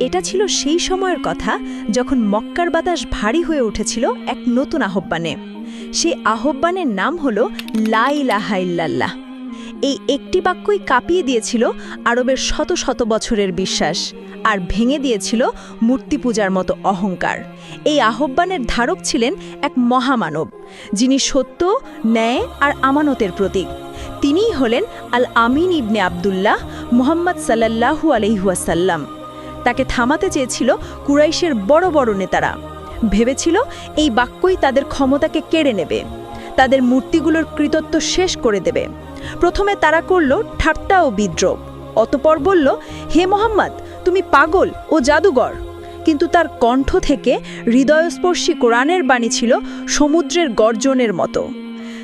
এটা ছিল সেই সময়ের কথা যখন মক্কার বাতাস ভারী হয়ে উঠেছিল এক নতুন আহ্বানে। সেই আহ্বানের নাম হল লা ইলাহা এই একটি বাক্যই কাঁপিয়ে দিয়েছিল আরবের শত শত বছরের বিশ্বাস আর ভেঙে দিয়েছিল মূর্তি পূজার মতো অহংকার। এই আহ্বানের ধারক ছিলেন এক মহামানব, যিনি সত্য, ন্যায় আর আমানতের প্রতীক। তিনিই হলেন আল আমিন ইবনে আবদুল্লাহ মুহাম্মদ সাল্লাল্লাহু আলহিহাসাল্লাম তাকে থামাতে চেয়েছিল কুরাইশের বড় বড় নেতারা। ভেবেছিল এই বাক্যই তাদের ক্ষমতাকে কেড়ে নেবে। তাদের মূর্তিগুলোর কৃতত্ব শেষ করে দেবে। প্রথমে তারা করল ঠাট্টা ও বিদ্রোপ অতপর বলল, হে মোহাম্মদ, তুমি পাগল ও জাদুঘর কিন্তু তার কণ্ঠ থেকে হৃদয়স্পর্শী কোরআনের বাণী ছিল সমুদ্রের গর্জনের মতো,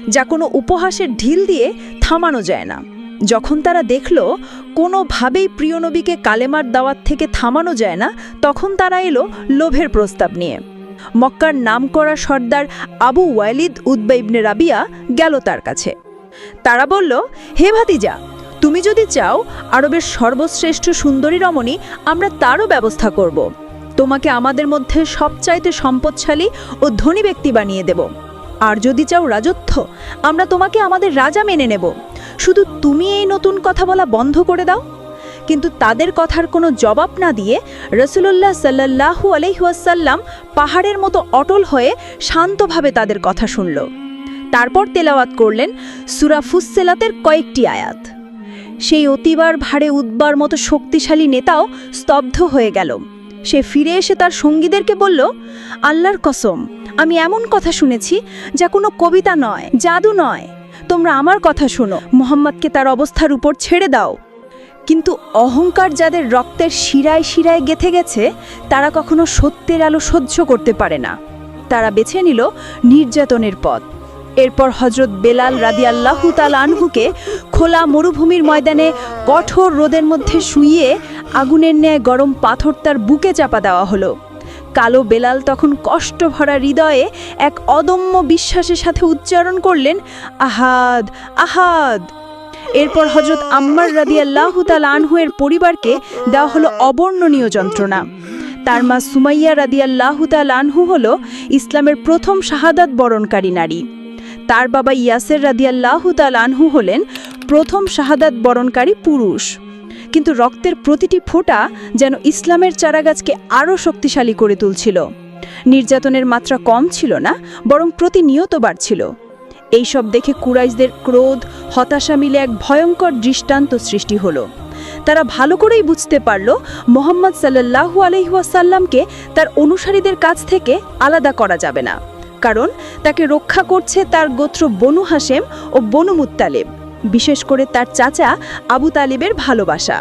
যা কোনো উপহাসের ঢিল দিয়ে থামানো যায় না। যখন তারা দেখল কোনোভাবেই প্রিয় নবীকে কালেমার দাওয়াত থেকে থামানো যায় না, তখন তারা এলো লোভের প্রস্তাব নিয়ে। মক্কার নামকরা সর্দার আবু ওয়ালিদ উদ্বা ইবনে রাবিয়া গেল তার কাছে। তারা বলল, হে ভাতিজা, তুমি যদি চাও আরবের সর্বশ্রেষ্ঠ সুন্দরী রমণী, আমরা তারও ব্যবস্থা করব। তোমাকে আমাদের মধ্যে সবচাইতে সম্পদশালী ও ধনী ব্যক্তি বানিয়ে দেব। আর যদি চাও রাজত্ব, আমরা তোমাকে আমাদের রাজা মেনে নেব। শুধু তুমি এই নতুন কথা বলা বন্ধ করে দাও। কিন্তু তাদের কথার কোনো জবাব না দিয়ে রসুল্লাহ সাল্লাহু আলহিহাসাল্লাম পাহাড়ের মতো অটল হয়ে শান্তভাবে তাদের কথা শুনল। তারপর তেলাওয়াত করলেন সুরা ফুসসেলাতের কয়েকটি আয়াত। সেই অতিবার ভারে উদ্বার মতো শক্তিশালী নেতাও স্তব্ধ হয়ে গেল। সে ফিরে এসে তার সঙ্গীদেরকে বলল, আল্লাহর কসম, আমি এমন কথা শুনেছি যা কোনো কবিতা নয়, জাদু নয়। তোমরা আমার কথা শোনো। মোহাম্মদকে তার অবস্থার উপর ছেড়ে দাও। কিন্তু অহংকার যাদের রক্তের শিরায় শিরায় গেথে গেছে, তারা কখনো সত্যের আলো সহ্য করতে পারে না। তারা বেছে নিল নির্যাতনের পথ। এরপর হজরত বেলাল রাদি আল্লাহু আনহুকে খোলা মরুভূমির ময়দানে কঠোর রোদের মধ্যে শুইয়ে আগুনের ন্যায় গরম পাথর তার বুকে চাপা দেওয়া হলো। কালো বেলাল তখন কষ্ট ভরা হৃদয়ে এক অদম্য বিশ্বাসের সাথে উচ্চারণ করলেন, আহাদ আহাদ। এরপর হজরত আম্মার রাদি আল্লাহ তাল আনহুয়ের পরিবারকে দেওয়া হলো অবর্ণনীয় যন্ত্রণা। তার মা সুমাইয়া রাদি আল্লাহ তাল আনহু হল ইসলামের প্রথম শাহাদাত বরণকারী নারী। তার বাবা ইয়াসের রাদিয়াল্লাহ তাল আনহু হলেন প্রথম শাহাদাত বরণকারী পুরুষ। কিন্তু রক্তের প্রতিটি ফোঁটা যেন ইসলামের চারাগাছকে আরও শক্তিশালী করে তুলছিল। নির্যাতনের মাত্রা কম ছিল না, বরং প্রতিনিয়ত বাড়ছিল। এইসব দেখে কুরাইশদের ক্রোধ, হতাশা মিলে এক ভয়ঙ্কর দৃষ্টান্ত সৃষ্টি হলো। তারা ভালো করেই বুঝতে পারল, মোহাম্মদ সাল্লাহু আলহিহাসাল্লামকে তার অনুসারীদের কাছ থেকে আলাদা করা যাবে না। কারণ তাকে রক্ষা করছে তার গোত্র বনু হাসেম ও বনু মুত্তালেব। বিশেষ করে তার চাচা আবু তালিবের ভালোবাসা।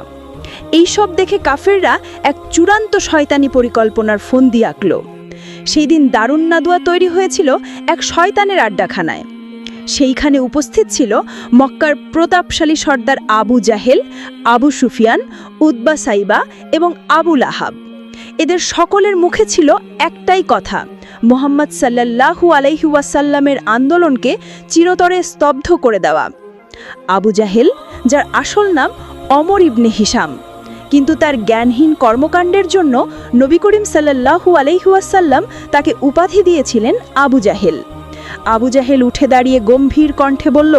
এইসব দেখে কাফেররা এক চূড়ান্ত শয়তানি পরিকল্পনার ফন্দি আঁকল। সেই দিন দারুণ নাদুয়া তৈরি হয়েছিল এক শয়তানের আড্ডাখানায়। সেইখানে উপস্থিত ছিল মক্কার প্রতাপশালী সর্দার আবু জাহেল, আবু সুফিয়ান উদ্বা সাইবা এবং আবুল আহাব এদের সকলের মুখে ছিল একটাই কথা, মোহাম্মদ সাল্লাল্লাহু আলাইহি ওয়াসাল্লামের আন্দোলনকে চিরতরে স্তব্ধ করে দেওয়া। আবু জাহেল, যার আসল নাম অমর ইবনে হিসাম কিন্তু তার জ্ঞানহীন কর্মকাণ্ডের জন্য নবী করিম সাল্লাল্লাহু আলাইহি ওয়াসাল্লাম তাকে উপাধি দিয়েছিলেন আবু জাহেল। আবু জাহেল উঠে দাঁড়িয়ে গম্ভীর কণ্ঠে বলল,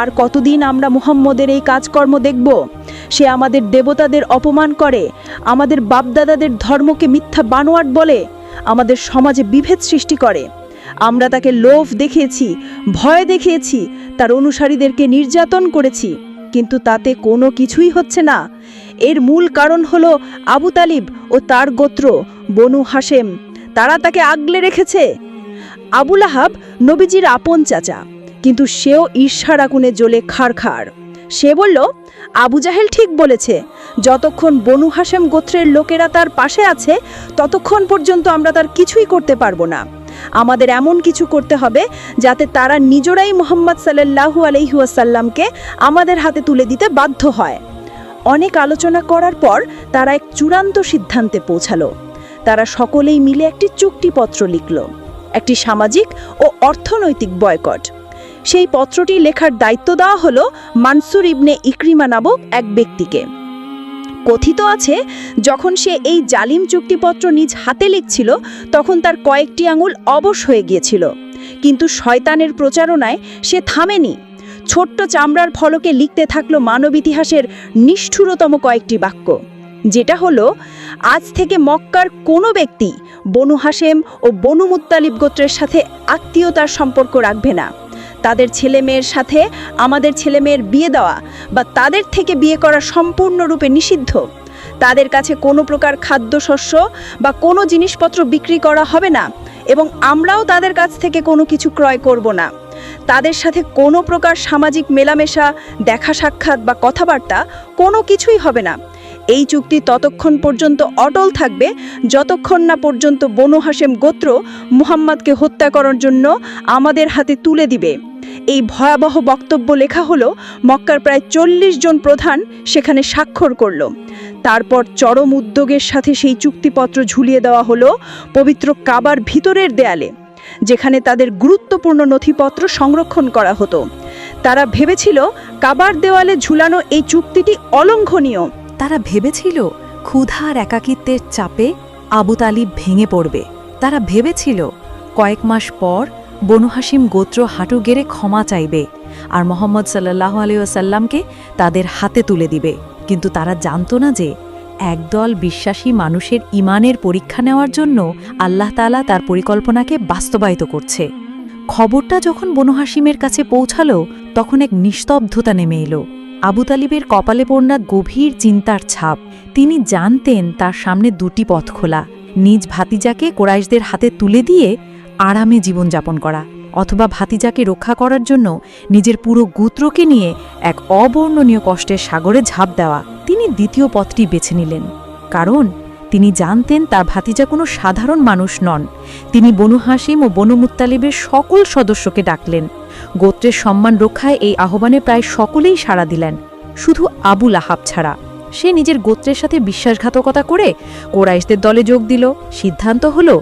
আর কতদিন আমরা মুহাম্মদের এই কাজকর্ম দেখব? সে আমাদের দেবতাদের অপমান করে, আমাদের বাপদাদাদের ধর্মকে মিথ্যা বানোয়াট বলে, আমাদের সমাজে বিভেদ সৃষ্টি করে। আমরা তাকে লোভ দেখিয়েছি, ভয় দেখিয়েছি, তার অনুসারীদেরকে নির্যাতন করেছি। কিন্তু তাতে কোনো কিছুই হচ্ছে না। এর মূল কারণ হলো আবু তালিব ও তার গোত্র, বনু হাসেম তারা তাকে আগলে রেখেছে। আবুল আহাব নবীজির আপন চাচা, কিন্তু সেও ঈর্ষার আগুনে জ্বলে খাড় সে বলল, আবু জাহেল ঠিক বলেছে, যতক্ষণ বনু হাসেম গোত্রের লোকেরা তার পাশে আছে, ততক্ষণ পর্যন্ত আমরা তার কিছুই করতে পারব না। আমাদের এমন কিছু করতে হবে যাতে তারা নিজেরাই মোহাম্মদ সাল্লাহু আলহিউসাল্লামকে আমাদের হাতে তুলে দিতে বাধ্য হয়। অনেক আলোচনা করার পর তারা এক চূড়ান্ত সিদ্ধান্তে পৌঁছালো। তারা সকলেই মিলে একটি চুক্তিপত্র লিখল, একটি সামাজিক ও অর্থনৈতিক বয়কট। সেই পত্রটি লেখার দায়িত্ব দেওয়া হলো মানসুর ইবনে ইক্রিমা নামক এক ব্যক্তিকে। কথিত আছে, যখন সে এই জালিম চুক্তিপত্র নিজ হাতে লিখছিল, তখন তার কয়েকটি আঙুল অবশ হয়ে গিয়েছিল। কিন্তু শয়তানের প্রচারণায় সে থামেনি। ছোট্ট চামড়ার ফলকে লিখতে থাকল মানব ইতিহাসের নিষ্ঠুরতম কয়েকটি বাক্য, যেটা হলো, আজ থেকে মক্কার কোনো ব্যক্তি বনু হাসেম ও বনু মুত্তালিব গোত্রের সাথে আত্মীয়তার সম্পর্ক রাখবে না। তাদের ছেলে মেয়ের সাথে আমাদের ছেলে মেয়ের বিয়ে দেওয়া বা তাদের থেকে বিয়ে করা সম্পূর্ণরূপে নিষিদ্ধ। তাদের কাছে কোনো প্রকার খাদ্যশস্য বা কোনো জিনিসপত্র বিক্রি করা হবে না এবং আমরাও তাদের কাছ থেকে কোনো কিছু ক্রয় করব না। তাদের সাথে কোনো প্রকার সামাজিক মেলামেশা, দেখা সাক্ষাৎ বা কথাবার্তা কোনো কিছুই হবে না। এই চুক্তি ততক্ষণ পর্যন্ত অটল থাকবে, যতক্ষণ না পর্যন্ত বনু হাসেম গোত্র মুহাম্madকে হত্যা করার জন্য আমাদের হাতে তুলে দিবে। এই ভয়াবহ বক্তব্য লেখা হলো, মক্কার প্রায় চল্লিশ জন প্রধান সেখানে স্বাক্ষর করল। তারপর চরম উদ্যোগের সাথে সেই চুক্তিপত্র ঝুলিয়ে দেওয়া হলো পবিত্র কাবার ভিতরের দেয়ালে, যেখানে তাদের গুরুত্বপূর্ণ নথিপত্র সংরক্ষণ করা হতো। তারা ভেবেছিল, কাবার দেওয়ালে ঝুলানো এই চুক্তিটি অলঙ্ঘনীয়। তারা ভেবেছিল, ক্ষুধার একাকিত্বের চাপে আবু তালিব ভেঙে পড়বে। তারা ভেবেছিল, কয়েক মাস পর বনু হাসিম গোত্র হাঁটু গেড়ে ক্ষমা চাইবে আর মোহাম্মদ সাল্লাহ আলিয়াসাল্লামকে তাদের হাতে তুলে দিবে। কিন্তু তারা জানতো না যে একদল বিশ্বাসী মানুষের ইমানের পরীক্ষা নেওয়ার জন্য আল্লাহ তালা তার পরিকল্পনাকে বাস্তবায়িত করছে। খবরটা যখন বনু হাসিমের কাছে পৌঁছালো, তখন এক নিস্তব্ধতা নেমে এলো। আবু তালিবের কপালে পড়না গভীর চিন্তার ছাপ। তিনি জানতেন তার সামনে দুটি পথ খোলা। নিজ ভাতিজাকে কোরাইশদের হাতে তুলে দিয়ে আরামে জীবনযাপন করা, অথবা ভাতিজাকে রক্ষা করার জন্য নিজের পুরো গুত্রকে নিয়ে এক অবর্ণনীয় কষ্টের সাগরে ঝাঁপ দেওয়া তিনি দ্বিতীয় পথটি বেছে নিলেন। কারণ তিনি জানতেন তার ভাতিজা কোনো সাধারণ মানুষ নন। তিনি বনু হাসিম ও বনু মুত্তালিবের সকল সদস্যকে ডাকলেন। গোত্রের সম্মান রক্ষায় এই আহ্বানে প্রায় সকলেই সাড়া দিলেন। শুধু আবুল আহাব ছাড়া। সে নিজের গোত্রের সাথে বিশ্বাসঘাতকতা করে কোরাইশদের দলে যোগ দিল। সিদ্ধান্ত হল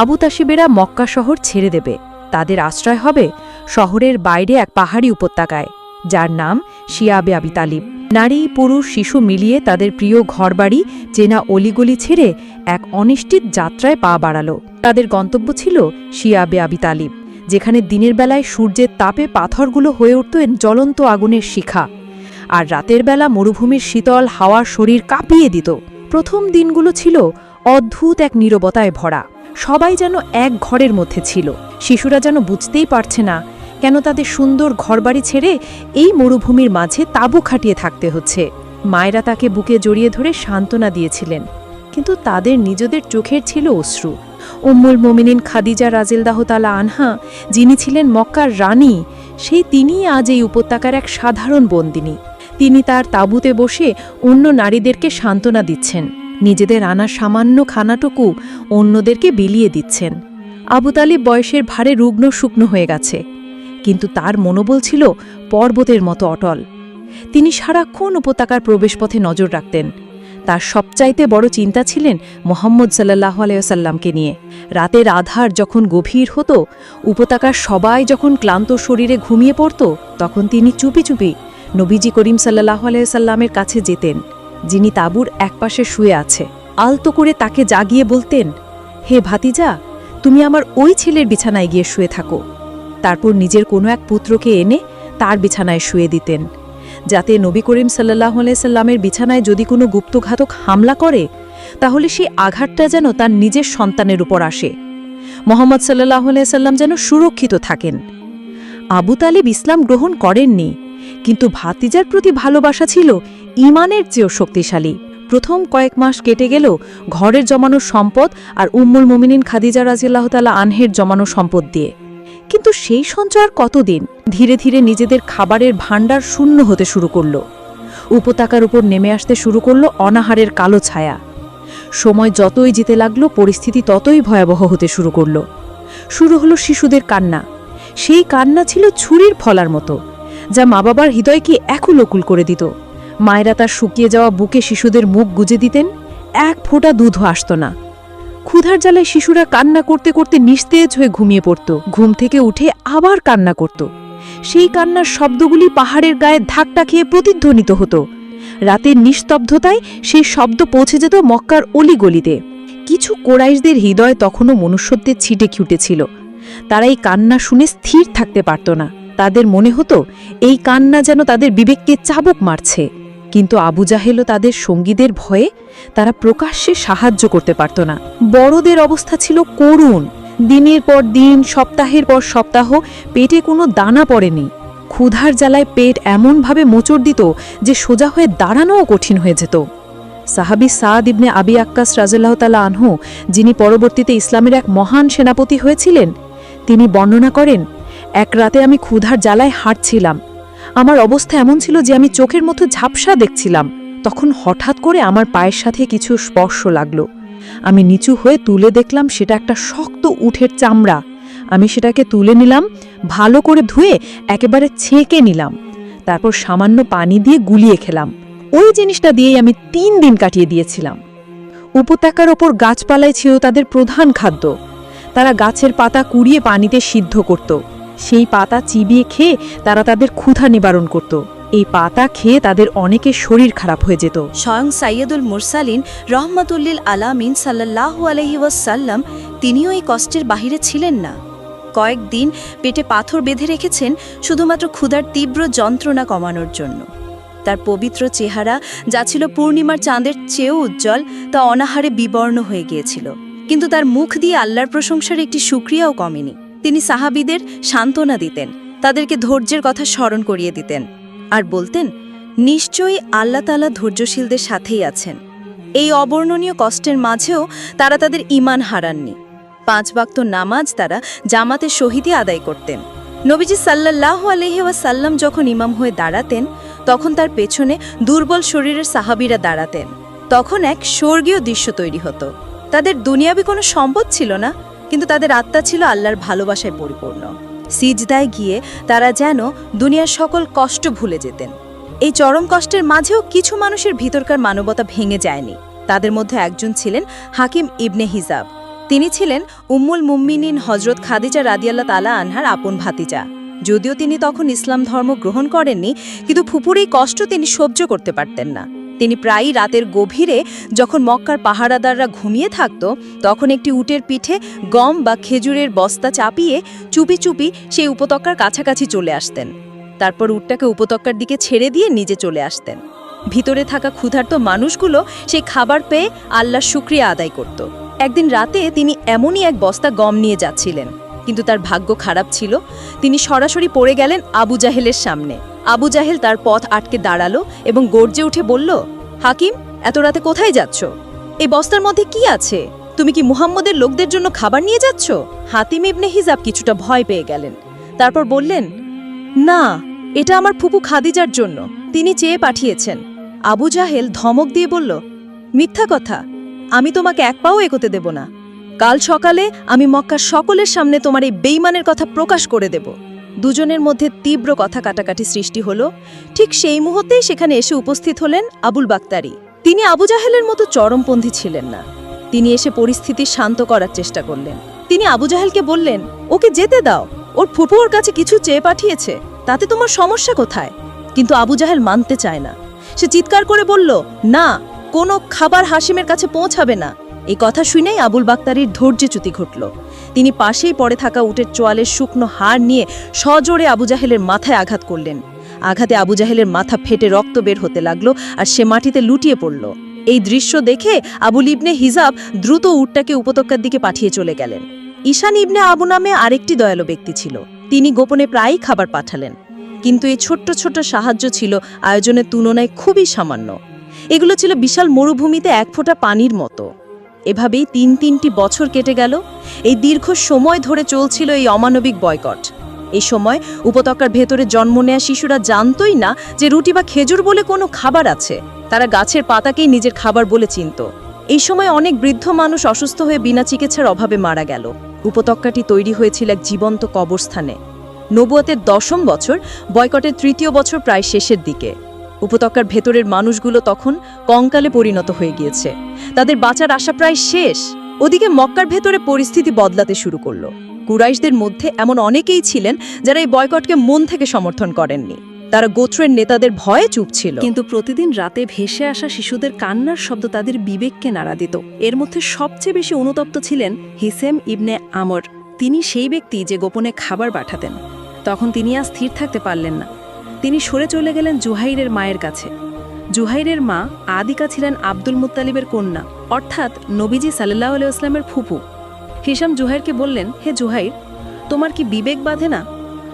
আবু তাসিবেরা মক্কা শহর ছেড়ে দেবে। তাদের আশ্রয় হবে শহরের বাইরে এক পাহাড়ি উপত্যকায়, যার নাম শিয়াবে আবি তালিব। নারী, পুরুষ, শিশু মিলিয়ে তাদের প্রিয় ঘরবাড়ি চেনা অলিগলি ছেড়ে এক অনিশ্চিত যাত্রায় পা বাড়ালো। তাদের গন্তব্য ছিল শিয়াবে আবি তালিব, যেখানে দিনের বেলায় সূর্যের তাপে পাথরগুলো হয়ে উঠত জ্বলন্ত আগুনের শিখা, আর রাতের বেলা মরুভূমির শীতল হাওয়া শরীর কাঁপিয়ে দিত। প্রথম দিনগুলো ছিল অদ্ভুত এক নীরবতায় ভরা। সবাই যেন এক ঘরের মধ্যে ছিল। শিশুরা যেন বুঝতেই পারছে না কেন তাদের সুন্দর ঘরবাড়ি ছেড়ে এই মরুভূমির মাঝে তাঁবু খাটিয়ে থাকতে হচ্ছে। মায়েরা তাকে বুকে জড়িয়ে ধরে সান্ত্বনা দিয়েছিলেন। কিন্তু তাদের নিজেদের চোখের ছিল অশ্রু। উম্মুল মোমিনিন খাদিজা রাজিলদাহ তালা আনহা, যিনি ছিলেন মক্কার রানী, সেই তিনিই আজ এই উপত্যকার এক সাধারণ বন্দিনী। তিনি তার তাঁবুতে বসে অন্য নারীদেরকে সান্ত্বনা দিচ্ছেন। নিজেদের আনা সামান্য খানাটুকু অন্যদেরকে বিলিয়ে দিচ্ছেন। আবু তালিব বয়সের ভারে রুগ্ন শুকনো হয়ে গেছে। কিন্তু তার মনোবল ছিল পর্বতের মতো অটল। তিনি সারাক্ষণ উপত্যকার প্রবেশপথে নজর রাখতেন। তার সবচাইতে বড় চিন্তা ছিলেন মোহাম্মদ সাল্লাহ আলাইসাল্লামকে নিয়ে। রাতের আধার যখন গভীর হতো, উপত্যকার সবাই যখন ক্লান্ত শরীরে ঘুমিয়ে পড়ত, তখন তিনি চুপি চুপি নবীজি করিম সাল্লাহ আলাইসাল্লামের কাছে যেতেন। যিনি তাঁবুর একপাশে শুয়ে আছে। আলতো করে তাকে জাগিয়ে বলতেন, হে ভাতিজা, তুমি আমার ওই ছেলের বিছানায় গিয়ে শুয়ে থাকো। তারপর নিজের কোনো এক পুত্রকে এনে তার বিছানায় শুয়ে দিতেন। যাতে নবী করিম সাল্লাহ সাল্লামের বিছানায় যদি কোনো গুপ্তঘাতক হামলা করে, তাহলে সেই আঘাতটা যেন তার নিজের সন্তানের উপর আসে। মোহাম্মদ সাল্লাহ সাল্লাম যেন সুরক্ষিত থাকেন। আবু তালিব ইসলাম গ্রহণ করেননি। কিন্তু ভাতিজার প্রতি ভালোবাসা ছিল ইমানের চেয়েও শক্তিশালী। প্রথম কয়েক মাস কেটে গেল ঘরের জমানো সম্পদ আর উম্মুল মোমিনিন খাদিজা রাজিয়াল্লাহ তালা আনহের জমানো সম্পদ দিয়ে। কিন্তু সেই সঞ্চয় কতদিন? ধীরে ধীরে নিজেদের খাবারের ভাণ্ডার শূন্য হতে শুরু করল। উপত্যকার উপর নেমে আসতে শুরু করল অনাহারের কালো ছায়া। সময় যতই যেতে লাগল, পরিস্থিতি ততই ভয়াবহ হতে শুরু করল। শুরু হলো শিশুদের কান্না। সেই কান্না ছিল ছুরির ফলার মতো। যা মা বাবার হৃদয়কে একুলকুল করে দিত। মায়েরা তার শুকিয়ে যাওয়া বুকে শিশুদের মুখ গুজে দিতেন, এক ফোঁটা দুধও আসত না। ক্ষুধার জ্বালায় শিশুরা কান্না করতে করতে নিস্তেজ হয়ে ঘুমিয়ে পড়ত। ঘুম থেকে উঠে আবার কান্না করত। সেই কান্নার শব্দগুলি পাহাড়ের গায়ে ধাক্কা খেয়ে প্রতিধ্বনিত হতো। রাতের নিস্তব্ধতায় সেই শব্দ পৌঁছে যেত মক্কার অলিগলিতে। কিছু কোরাইশদের হৃদয় তখনও মনুষ্যত্বের ছিটে ছিল তারা এই কান্না শুনে স্থির থাকতে পারত না। তাদের মনে হতো, এই কান্না যেন তাদের বিবেককে চাবুক মারছে। কিন্তু আবু জাহেলও তাদের সঙ্গীদের ভয়ে তারা প্রকাশ্যে সাহায্য করতে পারত না। বড়দের অবস্থা ছিল করুণ। দিনের পর দিন, সপ্তাহের পর সপ্তাহ, পেটে কোনো দানা পড়েনি। ক্ষুধার জ্বালায় পেট এমনভাবে মোচড় দিত যে সোজা হয়ে দাঁড়ানোও কঠিন হয়ে যেত। সাহাবি সাদ ইবনে আবি আক্কাস রাজুল্লাহ তালা আনহু, যিনি পরবর্তীতে ইসলামের এক মহান সেনাপতি হয়েছিলেন, তিনি বর্ণনা করেন এক রাতে আমি ক্ষুধার জ্বালায় হাঁটছিলাম। আমার অবস্থা এমন ছিল যে আমি চোখের মতো ঝাপসা দেখছিলাম। তখন হঠাৎ করে আমার পায়ের সাথে কিছু স্পর্শ লাগল। আমি নিচু হয়ে তুলে দেখলাম সেটা একটা শক্ত উঠের চামড়া। আমি সেটাকে তুলে নিলাম, ভালো করে ধুয়ে একেবারে ছেঁকে নিলাম। তারপর সামান্য পানি দিয়ে গুলিয়ে খেলাম। ওই জিনিসটা দিয়েই আমি তিন দিন কাটিয়ে দিয়েছিলাম। উপত্যকার ওপর গাছপালায় ছিল তাদের প্রধান খাদ্য। তারা গাছের পাতা কুড়িয়ে পানিতে সিদ্ধ করত। সেই পাতা চিবিয়ে খেয়ে তারা তাদের ক্ষুধা নিবারণ করত। এই পাতা খেয়ে তাদের অনেকের শরীর খারাপ হয়ে যেত। স্বয়ং সাইয়দুল মুরসালিন রহমাতুল্লিল আলামিন সাল্লাল্লাহু আলহি ওয়াসাল্লাম তিনিও এই কষ্টের বাহিরে ছিলেন না। কয়েকদিন পেটে পাথর বেঁধে রেখেছেন শুধুমাত্র ক্ষুধার তীব্র যন্ত্রণা কমানোর জন্য। তার পবিত্র চেহারা যা ছিল পূর্ণিমার চাঁদের চেয়েও উজ্জ্বল তা অনাহারে বিবর্ণ হয়ে গিয়েছিল। কিন্তু তার মুখ দিয়ে আল্লাহর প্রশংসার একটি সুক্রিয়াও কমেনি। তিনি সাহাবিদের সান্ত্বনা দিতেন, তাদেরকে ধৈর্যের কথা স্মরণ করিয়ে দিতেন আর বলতেন, নিশ্চয়ই আল্লাহ তালা ধৈর্যশীলদের সাথেই আছেন। এই অবর্ণনীয় কষ্টের মাঝেও তারা তাদের ইমান হারাননি। পাঁচ বাক্ত নামাজ তারা জামাতের শহীদই আদায় করতেন। নবীজি সাল্লাহ আলহিওয়াসাল্লাম যখন ইমাম হয়ে দাঁড়াতেন, তখন তার পেছনে দুর্বল শরীরের সাহাবিরা দাঁড়াতেন। তখন এক স্বর্গীয় দৃশ্য তৈরি হতো। তাদের দুনিয়াবি কোনো সম্পদ ছিল না। কিন্তু তাদের আত্মা ছিল আল্লাহর ভালোবাসায় পরিপূর্ণ। সিজদায় গিয়ে তারা যেন দুনিয়ার সকল কষ্ট ভুলে যেতেন। এই চরম কষ্টের মাঝেও কিছু মানুষের ভিতরকার মানবতা ভেঙে যায়নি। তাদের মধ্যে একজন ছিলেন হাকিম ইবনে হিজাব। তিনি ছিলেন উম্মুল মুম্মিনিন হজরত খাদিজা রাদিয়াল্লাহ তালা আনহার আপন ভাতিজা। যদিও তিনি তখন ইসলাম ধর্ম গ্রহণ করেননি, কিন্তু ফুপুর এই কষ্ট তিনি সহ্য করতে পারতেন না। তিনি প্রায়ই রাতের গভীরে যখন মক্কার পাহারাদাররা ঘুমিয়ে থাকত, তখন একটি উটের পিঠে গম বা খেজুরের বস্তা চাপিয়ে চুপি চুপি সেই উপত্যকার কাছাকাছি চলে আসতেন। তারপর উটটাকে উপত্যকার দিকে ছেড়ে দিয়ে নিজে চলে আসতেন। ভিতরে থাকা ক্ষুধার্ত মানুষগুলো সেই খাবার পেয়ে আল্লাহর শুক্রিয়া আদায় করত। একদিন রাতে তিনি এমনই এক বস্তা গম নিয়ে যাচ্ছিলেন। কিন্তু তার ভাগ্য খারাপ ছিল। তিনি সরাসরি পড়ে গেলেন আবু জাহেলের সামনে। আবু জাহেল তার পথ আটকে দাঁড়াল এবং গর্জে উঠে বলল, হাকিম, এত রাতে কোথায় যাচ্ছ? এই বস্তার মধ্যে কি আছে? তুমি কি মুহাম্মদের লোকদের জন্য খাবার নিয়ে যাচ্ছ? হাতিম ইবনে হিজাব কিছুটা ভয় পেয়ে গেলেন। তারপর বললেন, না, এটা আমার ফুপু খাদিজার জন্য। তিনি চেয়ে পাঠিয়েছেন। আবু জাহেল ধমক দিয়ে বলল, মিথ্যা কথা। আমি তোমাকে এক পাও এগোতে দেব না। কাল সকালে আমি মক্কার সকলের সামনে তোমার এই বেইমানের কথা প্রকাশ করে দেব। দুজনের মধ্যে তীব্র কথা কাটাকাটি সৃষ্টি হলো। ঠিক সেই মুহূর্তেই সেখানে এসে উপস্থিত হলেন আবুল বাক্তারি। তিনি আবু জাহেলের মতো চরমপন্থী ছিলেন না। তিনি এসে পরিস্থিতি শান্ত করার চেষ্টা করলেন। তিনি আবু জাহেলকে বললেন, ওকে যেতে দাও। ওর ফুপু ওর কাছে কিছু চেয়ে পাঠিয়েছে। তাতে তোমার সমস্যা কোথায়? কিন্তু আবু জাহেল মানতে চায় না। সে চিৎকার করে বলল, না, কোনো খাবার হাসিমের কাছে পৌঁছাবে না। এই কথা শুনেই আবুল বাক্তারির ধৈর্যচ্যুতি ঘটল। তিনি পাশেই পড়ে থাকা উটের চোয়ালের শুকনো হাড় নিয়ে সজোরে আবু জাহেলের মাথায় আঘাত করলেন। আঘাতে আবু জাহেলের মাথা ফেটে রক্ত বের হতে লাগল আর সে মাটিতে লুটিয়ে পড়ল। এই দৃশ্য দেখে আবুল ইবনে হিজাব দ্রুত উটটাকে উপত্যকার দিকে পাঠিয়ে চলে গেলেন। ঈশান ইবনে আবু নামে আরেকটি দয়ালু ব্যক্তি ছিল। তিনি গোপনে প্রায়ই খাবার পাঠালেন। কিন্তু এই ছোট্ট ছোট্ট সাহায্য ছিল আয়োজনের তুলনায় খুবই সামান্য। এগুলো ছিল বিশাল মরুভূমিতে এক ফোঁটা পানির মতো। এভাবেই তিন তিনটি বছর কেটে গেল। এই দীর্ঘ সময় ধরে চলছিল এই অমানবিক বয়কট। এই সময় উপত্যকার ভেতরে জন্ম নেয়া শিশুরা জানতই না যে রুটি বা খেজুর বলে কোনো খাবার আছে। তারা গাছের পাতাকেই নিজের খাবার বলে চিনত। এই সময় অনেক বৃদ্ধ মানুষ অসুস্থ হয়ে বিনা চিকিৎসার অভাবে মারা গেল। উপত্যকাটি তৈরি হয়েছিল এক জীবন্ত কবরস্থানে। নবুয়াতের দশম বছর বয়কটের তৃতীয় বছর প্রায় শেষের দিকে। উপত্যকার ভেতরের মানুষগুলো তখন কঙ্কালে পরিণত হয়ে গিয়েছে। তাদের বাঁচার আশা প্রায় শেষ। ওদিকে মক্কার ভেতরে পরিস্থিতি বদলাতে শুরু করল। কুরাইশদের মধ্যে এমন অনেকেই ছিলেন যারা এই বয়কটকে মন থেকে সমর্থন করেননি। তারা গোত্রের নেতাদের ভয়ে চুপ ছিল। কিন্তু প্রতিদিন রাতে ভেসে আসা শিশুদের কান্নার শব্দ তাদের বিবেককে নাড়া দিত। এর মধ্যে সবচেয়ে বেশি অনুতপ্ত ছিলেন হিসেম ইবনে আমর। তিনি সেই ব্যক্তি যে গোপনে খাবার পাঠাতেন। তখন তিনি আর স্থির থাকতে পারলেন না। তিনি সরে চলে গেলেন জুহাইরের মায়ের কাছে। জুহাইরের মা আদিকা ছিলেন আব্দুল মুত্তালিবের কন্যা, অর্থাৎ নবীজি সাল্লাহ আলাইসলামের ফুপু। হিসাম জুহাইরকে বললেন, হে জুহাইর, তোমার কি বিবেক বাঁধে না?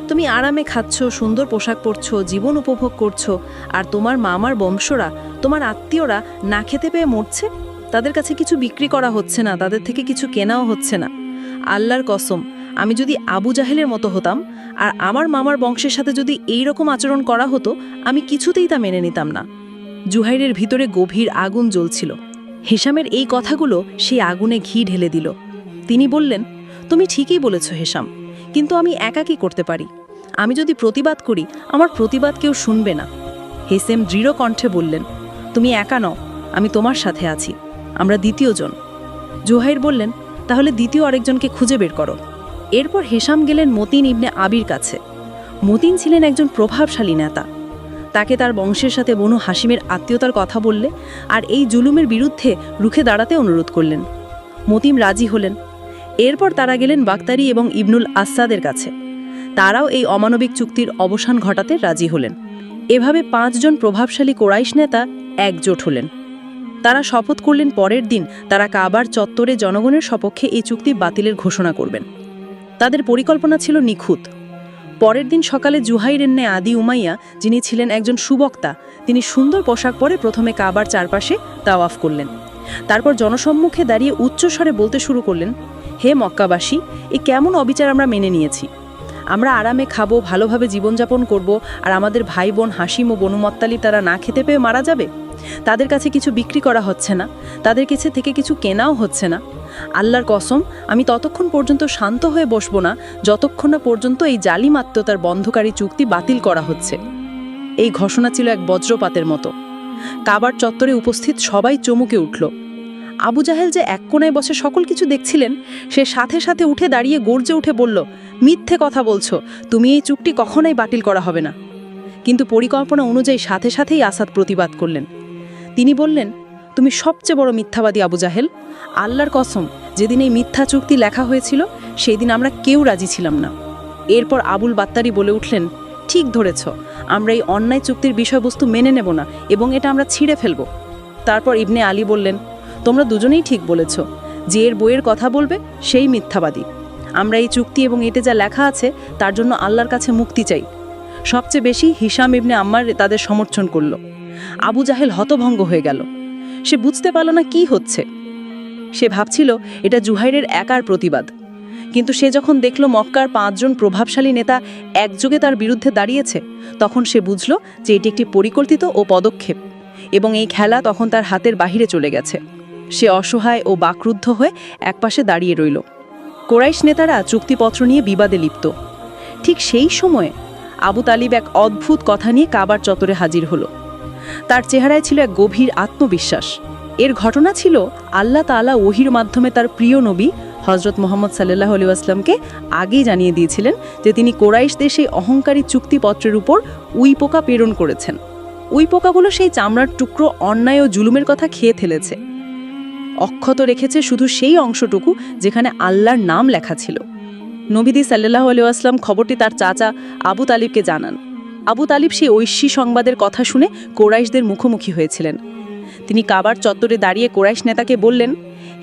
তুমি আরামে খাচ্ছ, সুন্দর পোশাক পরছো, জীবন উপভোগ করছ, আর তোমার মামার বংশরা, তোমার আত্মীয়রা না খেতে পেয়ে মরছে? তাদের কাছে কিছু বিক্রি করা হচ্ছে না, তাদের থেকে কিছু কেনাও হচ্ছে না। আল্লাহর কসম, আমি যদি আবু জাহেলের মতো হতাম আর আমার মামার বংশের সাথে যদি এই রকম আচরণ করা হতো, আমি কিছুতেই তা মেনে নিতাম না। জুহাইরের ভিতরে গভীর আগুন জ্বলছিল। হেসামের এই কথাগুলো সেই আগুনে ঘি ঢেলে দিল। তিনি বললেন, তুমি ঠিকই বলেছ হেসাম কিন্তু আমি একা কি করতে পারি? আমি যদি প্রতিবাদ করি, আমার প্রতিবাদ কেউ শুনবে না। হেসেম দৃঢ় কণ্ঠে বললেন, তুমি একা নও, আমি তোমার সাথে আছি, আমরা দ্বিতীয়জন। জোহাইর বললেন, তাহলে দ্বিতীয় আরেকজনকে খুঁজে বের করো। এরপর হেসাম গেলেন মতিন ইবনে আবির কাছে। মতিন ছিলেন একজন প্রভাবশালী নেতা। তাকে তার বংশের সাথে বনু হাসিমের আত্মীয়তার কথা বললে আর এই জুলুমের বিরুদ্ধে রুখে দাঁড়াতে অনুরোধ করলেন। মতিম রাজি হলেন। এরপর তারা গেলেন বাক্তারি এবং ইবনুল আসাদের কাছে। তারাও এই অমানবিক চুক্তির অবসান ঘটাতে রাজি হলেন। এভাবে পাঁচজন প্রভাবশালী কোরাইশ নেতা একজোট হলেন। তারা শপথ করলেন পরের দিন তারা কাবার চত্বরে জনগণের সপক্ষে এই চুক্তি বাতিলের ঘোষণা করবেন। তাদের পরিকল্পনা ছিল নিখুঁত। পরের দিন সকালে জুহাইর এন্নে আদি উমাইয়া, যিনি ছিলেন একজন সুবক্তা, তিনি সুন্দর পোশাক পরে প্রথমে কাবার চারপাশে তাওয়াফ করলেন। তারপর জনসম্মুখে দাঁড়িয়ে উচ্চস্বরে বলতে শুরু করলেন, হে মক্কাবাসী, এ কেমন অবিচার আমরা মেনে নিয়েছি। আমরা আরামে খাব, ভালোভাবে জীবনযাপন করব, আর আমাদের ভাই বোন হাসিম ও বনুমত্তালি তারা না খেতে পেয়ে মারা যাবে? তাদের কাছে কিছু বিক্রি করা হচ্ছে না, তাদের কাছে থেকে কিছু কেনাও হচ্ছে না। আল্লাহর কসম, আমি ততক্ষণ পর্যন্ত শান্ত হয়ে বসবো না, যতক্ষণ না পর্যন্ত এই জালিম আত্মতার বন্ধকারী চুক্তি বাতিল করা হচ্ছে। এই ঘোষণা ছিল এক বজ্রপাতের মতো। কাবার চত্বরে উপস্থিত সবাই চমুকে উঠল। আবু জাহেল যে এক কোনায় বসে সকল কিছু দেখছিলেন, সে সাথে সাথে উঠে দাঁড়িয়ে গর্জে উঠে বলল, মিথ্যে কথা বলছো, তুমি এই চুক্তি কখনোই বাতিল করা হবে না। কিন্তু পরিকল্পনা অনুযায়ী সাথে সাথেই আসাদ প্রতিবাদ করলেন। তিনি বললেন, তুমি সবচেয়ে বড় মিথ্যাবাদী আবু জাহেল। আল্লাহর কসম, যেদিন এই মিথ্যা চুক্তি লেখা হয়েছিল সেই দিন আমরা কেউ রাজি ছিলাম না। এরপর আবুল বাত্তারি বলে উঠলেন, ঠিক ধরেছ, আমরা এই অন্যায় চুক্তির বিষয়বস্তু মেনে নেব না এবং এটা আমরা ছিঁড়ে ফেলব। তারপর ইবনে আলী বললেন, তোমরা দুজনেই ঠিক বলেছ, যে এর বইয়ের কথা বলবে, সেই মিথ্যাবাদী। আমরা এই চুক্তি এবং এতে যা লেখা আছে, তার জন্য আল্লাহর কাছে মুক্তি চাই। সবচেয়ে বেশি হিসাম ইবনে আম্মার তাদের সমর্থন করল। আবু জাহেল হতভঙ্গ হয়ে গেল। সে বুঝতে পারল না কি হচ্ছে। সে ভাবছিল, এটা জুহাইরের একার প্রতিবাদ। কিন্তু সে যখন দেখল মক্কার পাঁচজন প্রভাবশালী নেতা একযোগে তার বিরুদ্ধে দাঁড়িয়েছে, তখন সে বুঝল যে এটি একটি পরিকল্পিত ও পদক্ষেপ এবং এই খেলা তখন তার হাতের বাহিরে চলে গেছে। সে অসহায় ও বাকরুদ্ধ হয়ে একপাশে দাঁড়িয়ে রইল। কোরাইশ নেতারা চুক্তিপত্র নিয়ে বিবাদে লিপ্ত। ঠিক সেই সময়ে আবু তালিব এক অদ্ভুত কথা নিয়ে কাবার চত্বরে হাজির হলো। তার চেহারায় ছিল এক গভীর আত্মবিশ্বাস। এর ঘটনা ছিল আল্লাহ তাআলা ওহির মাধ্যমে তার প্রিয় নবী হজরত মোহাম্মদ সাল্লাহ আলী আসলামকে আগেই জানিয়ে দিয়েছিলেন যে তিনি কোরাইশ দেশে অহংকারী চুক্তিপত্রের উপর উই পোকা প্রেরণ করেছেন। উই পোকাগুলো সেই চামড়ার টুকরো অন্যায় ও জুলুমের কথা খেয়ে ফেলেছে। অক্ষত রেখেছে শুধু সেই অংশটুকু যেখানে আল্লাহর নাম লেখা ছিল। নবীদি সাল্লাহ আলী আসলাম খবরটি তার চাচা আবু তালিবকে জানান। আবু তালিব সেই ঐশী সংবাদের কথা শুনে কোরাইশদের মুখোমুখি হয়েছিলেন। তিনি কাবার চত্বরে দাঁড়িয়ে কোরাইশ নেতাকে বললেন,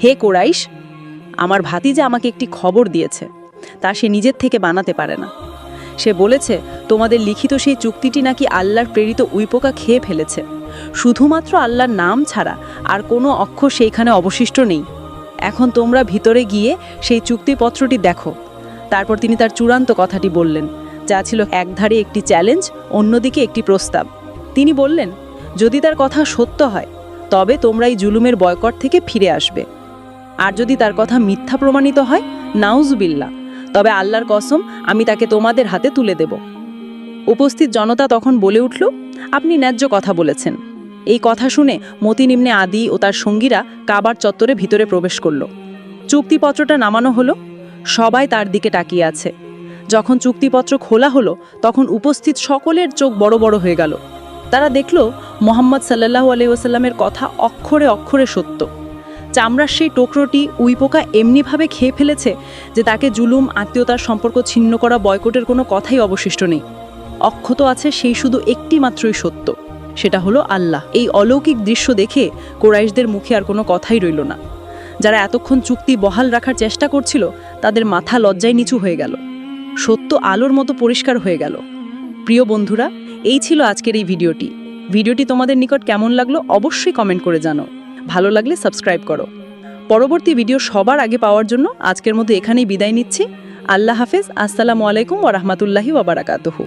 হে কোরাইশ, আমার ভাতিজা আমাকে একটি খবর দিয়েছে, তা সে নিজের থেকে বানাতে পারে না। সে বলেছে, তোমাদের লিখিত সেই চুক্তিটি নাকি আল্লাহর প্রেরিত উইপোকা খেয়ে ফেলেছে। শুধুমাত্র আল্লাহর নাম ছাড়া আর কোনো অক্ষর সেইখানে অবশিষ্ট নেই। এখন তোমরা ভিতরে গিয়ে সেই চুক্তিপত্রটি দেখো। তারপর তিনি তার চূড়ান্ত কথাটি বললেন যা ছিল একধারে একটি চ্যালেঞ্জ, অন্যদিকে একটি প্রস্তাব। তিনি বললেন, যদি তার কথা সত্য হয়, তবে তোমরা এই জুলুমের বয়কট থেকে ফিরে আসবে। আর যদি তার কথা মিথ্যা প্রমাণিত হয় নাউজুবিল্লা তবে আল্লাহর কসম, আমি তাকে তোমাদের হাতে তুলে দেব। উপস্থিত জনতা তখন বলে উঠল, আপনি ন্যায্য কথা বলেছেন। এই কথা শুনে মতি নিম্নে আদি ও তার সঙ্গীরা কাবার চত্বরে ভিতরে প্রবেশ করল। চুক্তিপত্রটা নামানো হলো, সবাই তার দিকে তাকিয়ে আছে। যখন চুক্তিপত্র খোলা হলো, তখন উপস্থিত সকলের চোখ বড় বড় হয়ে গেল। তারা দেখল মোহাম্মদ সাল্লাহ আলাইসাল্লামের কথা অক্ষরে অক্ষরে সত্য। চামড়ার সেই টোকরোটি উইপোকা এমনিভাবে খেয়ে ফেলেছে যে তাকে জুলুম, আত্মীয়তার সম্পর্ক ছিন্ন করা, বয়কটের কোনো কথাই অবশিষ্ট নেই। অক্ষত আছে সেই শুধু একটি মাত্রই সত্য, সেটা হলো আল্লাহ। এই অলৌকিক দৃশ্য দেখে কোরাইশদের মুখে আর কোনো কথাই রইল না। যারা এতক্ষণ চুক্তি বহাল রাখার চেষ্টা করছিল, তাদের মাথা লজ্জায় নিচু হয়ে গেল। সত্য আলোর মতো পরিষ্কার হয়ে গেল। প্রিয় বন্ধুরা, এই ছিল আজকের এই ভিডিওটি। ভিডিওটি তোমাদের নিকট কেমন লাগল অবশ্যই কমেন্ট করে জানো। ভালো লাগলে সাবস্ক্রাইব করো। পরবর্তী ভিডিও সবার আগে পাওয়ার জন্য আজকের মতো এখানেই বিদায় নিচ্ছি। আল্লাহ হাফেজ। আসসালামু আলাইকুম ওরহমতুল্লাহি ওবরাকাতুহু